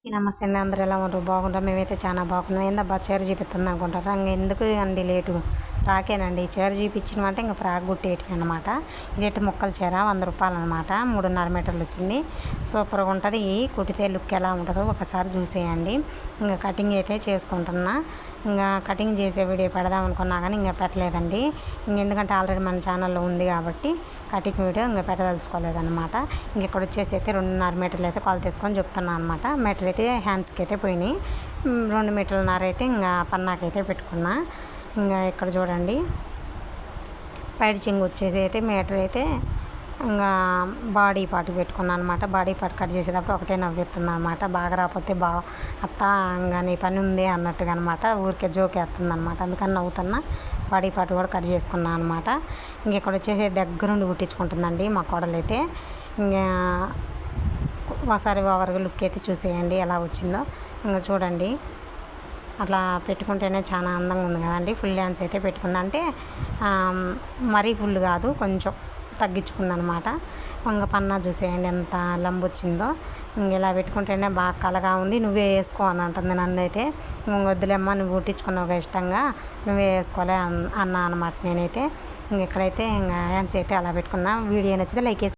అందరికీ నమస్తే. అండి అందరూ ఎలా ఉంటారు బాగుంటారు మేమైతే చాలా బాగున్నాం. ఏందబ్బా చీర చూపిస్తుంది అనుకుంటారా ఎందుకు అండి లేటు? రాకేనండి చీర చూపించినమంటే ఇంకా ఫ్రాక్ కుట్టేటివి అనమాట ఇదైతే ముక్కల చీర వంద రూపాయలు అనమాట మూడున్నర మీటర్లు వచ్చింది. సూపర్గా ఉంటుంది. ఈ కుట్టితే లుక్ ఎలా ఉంటుందో ఒకసారి చూసేయండి. ఇంకా కటింగ్ అయితే చేసుకుంటున్నా. ఇంకా కటింగ్ చేసే వీడియో పెడదాం అనుకున్నా కానీ ఇంకా పెట్టలేదండి. ఇంకెందుకంటే ఆల్రెడీ మన ఛానల్లో ఉంది కాబట్టి కటింగ్ వీడియో ఇంకా పెట్టదలుచుకోలేదన్నమాట. ఇంక ఇక్కడ వచ్చేసి అయితే రెండున్నర మీటర్లు అయితే కాల్ తీసుకొని చెప్తున్నాను అనమాట మీటర్ అయితే హ్యాండ్స్కి అయితే పోయినాయి. రెండు మీటర్లన్నర అయితే ఇంకా పన్నాకైతే పెట్టుకున్నా. ఇంకా ఇక్కడ చూడండి. పైడి చెంగు వచ్చేసి అయితే మీటర్ అయితే ఇంకా బాడీ పార్ట్ పెట్టుకున్నాను అనమాట బాడీ పార్ట్ కట్ చేసేటప్పుడు ఒకటే నవ్వుతుంది అనమాట బాగా రాకపోతే బా అత్త ఇంకా నీ పని ఉంది అన్నట్టుగా అనమాట ఊరికే జోక్ వేస్తుంది అనమాట అందుకని నవ్వుతున్నా. బాడీ పార్ట్ కూడా కట్ చేసుకున్నాను అనమాట ఇంక ఇక్కడ వచ్చేసి దగ్గరుండి కుట్టించుకుంటుందండి మా కోడలైతే. ఇంకా ఒకసారి ఓవర్గా లుక్ అయితే చూసేయండి ఎలా వచ్చిందో. ఇంకా చూడండి. అట్లా పెట్టుకుంటేనే చాలా అందంగా ఉంది కదండి. ఫుల్ హ్యాండ్స్ అయితే పెట్టుకుంది. అంటే మరీ ఫుల్ కాదు కొంచెం తగ్గించుకుందనమాట. ఇంకా పన్నా చూసేయండి ఎంత లంబు వచ్చిందో. ఇంక ఇలా పెట్టుకుంటేనే బాగా కలగా ఉంది. నువ్వే వేసుకో అని అంటుంది నన్ను అయితే. ఇంక వద్దులేమ్మా నువ్వు కుట్టించుకున్నావు ఇష్టంగా నువ్వే వేసుకోలే అన్- అన్నా అనమాట నేనైతే. ఇంక ఇక్కడైతే ఇంకా హ్యాండ్స్ అయితే అలా పెట్టుకున్నా. వీడియో నచ్చితే లైక్ వేసి